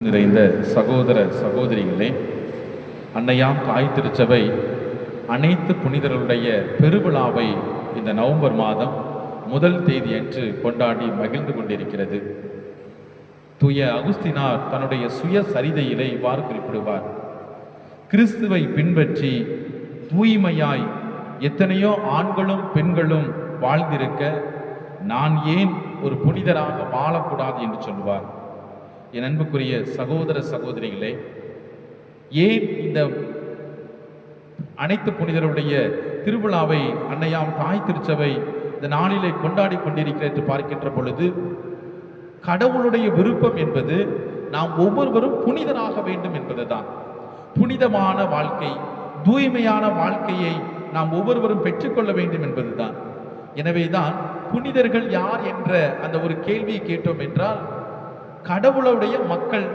நிறைந்த சகோதர சகோதரிகளே அன்னையாம் தாய் திருச்சபை அனைத்து புனிதர்களுடைய பெருவிழாவை இந்த நவம்பர் மாதம் முதல் தேதி அன்று கொண்டாடி மகிழ்ந்து கொண்டிருக்கிறது. தூய அகுஸ்தினார் தன்னுடைய சுய சரிதையிலே இவ்வாறு குறிப்பிடுவார். கிறிஸ்துவை பின்பற்றி தூய்மையாய் எத்தனையோ ஆண்களும் பெண்களும் வாழ்ந்திருக்க நான் ஏன் ஒரு புனிதராக வாழக்கூடாது என்று சொல்வார். என் அன்புக்குரிய சகோதர சகோதரிகளே ஏன் இந்த அனைத்து புனிதருடைய திருவிழாவை அன்னையாம் தாய் திருச்சபை இந்த நாளிலே கொண்டாடி கொண்டிருக்கிறேன் என்று பார்க்கின்ற பொழுது கடவுளுடைய விருப்பம் என்பது நாம் ஒவ்வொருவரும் புனிதராக வேண்டும் என்பதுதான். புனிதமான வாழ்க்கை தூய்மையான வாழ்க்கையை நாம் ஒவ்வொருவரும் பெற்றுக்கொள்ள வேண்டும் என்பதுதான். எனவேதான் புனிதர்கள் யார் என்ற அந்த ஒரு கேள்வியை கேட்டோம் என்றால் கடவுளுடைய மக்கள்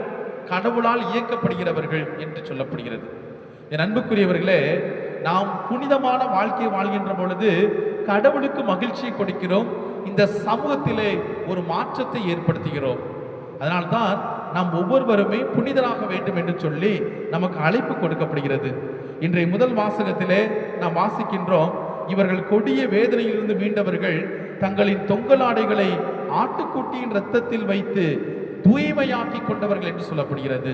கடவுளால் இயக்கப்படுகிறவர்கள் என்று சொல்லப்படுகிறது. என் அன்புக்குரியவர்களே நாம் புனிதமான வாழ்க்கையை வாழ்கின்ற பொழுது கடவுளுக்கு மகிழ்ச்சியை கொடுக்கிறோம். இந்த சமூகத்திலே ஒரு மாற்றத்தை ஏற்படுத்துகிறோம். அதனால்தான் நாம் ஒவ்வொருவருமே புனிதராக வேண்டும் என்று சொல்லி நமக்கு அழைப்பு கொடுக்கப்படுகிறது. இன்றைய முதல் வாசகத்திலே நாம் வாசிக்கின்றோம் இவர்கள் கொடிய வேதனையிலிருந்து மீண்டவர்கள் தங்களின் தொங்கலாடைகளை ஆட்டுக்குட்டியின் இரத்தத்தில் வைத்து தூய்மையாக்கி கொண்டவர்கள் என்று சொல்லப்படுகிறது.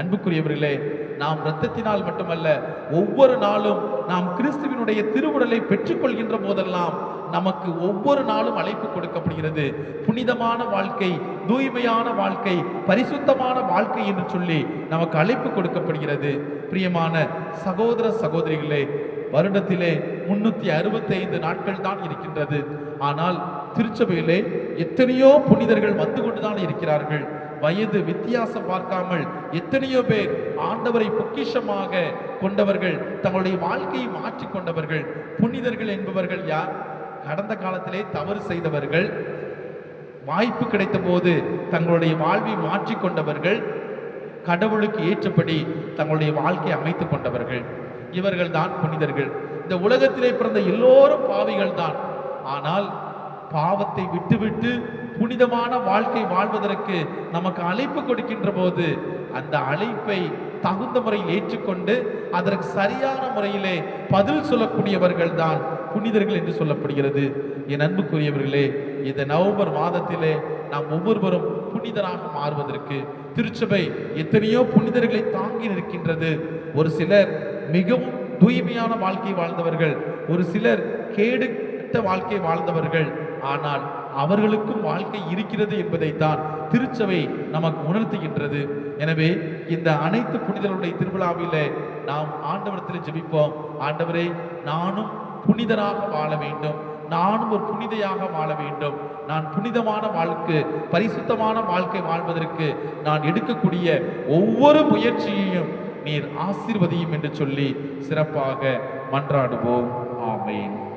அன்புக்குரியவர்களே நாம் இரத்தத்தினால் மட்டுமல்ல ஒவ்வொரு நாளும் நாம் கிறிஸ்துவினுடைய திருவுடலை பெற்றுக்கொள்கின்ற போதெல்லாம் நமக்கு ஒவ்வொரு நாளும் அழைப்பு கொடுக்கப்படுகிறது. புனிதமான வாழ்க்கை தூய்மையான வாழ்க்கை பரிசுத்தமான வாழ்க்கை என்று சொல்லி நமக்கு அழைப்பு கொடுக்கப்படுகிறது. பிரியமான சகோதர சகோதரிகளே வருடத்திலே முன்னூத்தி அறுபத்தி ஐந்து நாட்கள் தான் இருக்கின்றது. ஆனால் திருச்சபையிலே எத்தனையோ புனிதர்கள் வந்து கொண்டுதான் இருக்கிறார்கள். வயது வித்தியாசம் பார்க்காமல் எத்தனையோ பேர் ஆண்டவரை பொக்கிஷமாக கொண்டவர்கள் தங்களுடைய வாழ்க்கையை மாற்றி கொண்டவர்கள் புனிதர்கள் என்பவர்கள் யார்? கடந்த காலத்திலே தவறு செய்தவர்கள் வாய்ப்பு கிடைத்த போது தங்களுடைய வாழ்வை மாற்றி கொண்டவர்கள் கடவுளுக்கு ஏற்றபடி தங்களுடைய வாழ்க்கையை அமைத்துக் கொண்டவர்கள். இவர்கள் தான் புனிதர்கள். இந்த உலகத்திலே பிறந்த எல்லோரும் பாவிகள் தான் ஆனால் பாவத்தை விட்டுவிட்டு புனிதமான வாழ்க்கை வாழ்வதற்கு நமக்கு அழைப்பு கொடுக்கின்ற போது அந்த அழைப்பை தகுந்த முறையில் ஏற்றுக்கொண்டு அதற்கு சரியான முறையிலே பதில் சொல்லக்கூடியவர்கள் தான் புனிதர்கள் என்று சொல்லப்படுகிறது. என் அன்புக்குரியவர்களே இந்த நவம்பர் மாதத்திலே நாம் ஒவ்வொருவரும் புனிதராக மாறுவதற்கு திருச்சபை எத்தனையோ புனிதர்களை தாங்கி நிற்கின்றது. ஒரு சிலர் மிகவும் தூய்மையான வாழ்க்கை வாழ்ந்தவர்கள். ஒரு சிலர் கேடு கெட்ட வாழ்க்கை வாழ்ந்தவர்கள். ஆனால் அவர்களுக்கும் வாழ்க்கை இருக்கிறது என்பதைத்தான் திருச்சபை நமக்கு உணர்த்துகின்றது. எனவே இந்த அனைத்து புனிதர்களுடைய திருவிழாவில் நாம் ஆண்டவரத்தில் ஜெபிப்போம். ஆண்டவரே நானும் புனிதராக வாழ வேண்டும். நானும் ஒரு புனிதையாக வாழ வேண்டும். நான் புனிதமான வாழ்க்கை பரிசுத்தமான வாழ்க்கை வாழ்வதற்கு நான் எடுக்கக்கூடிய ஒவ்வொரு முயற்சியையும் நீர் ஆசிர்வதியும் என்று சொல்லி சிறப்பாக மன்றாடுவோம். ஆமேன்.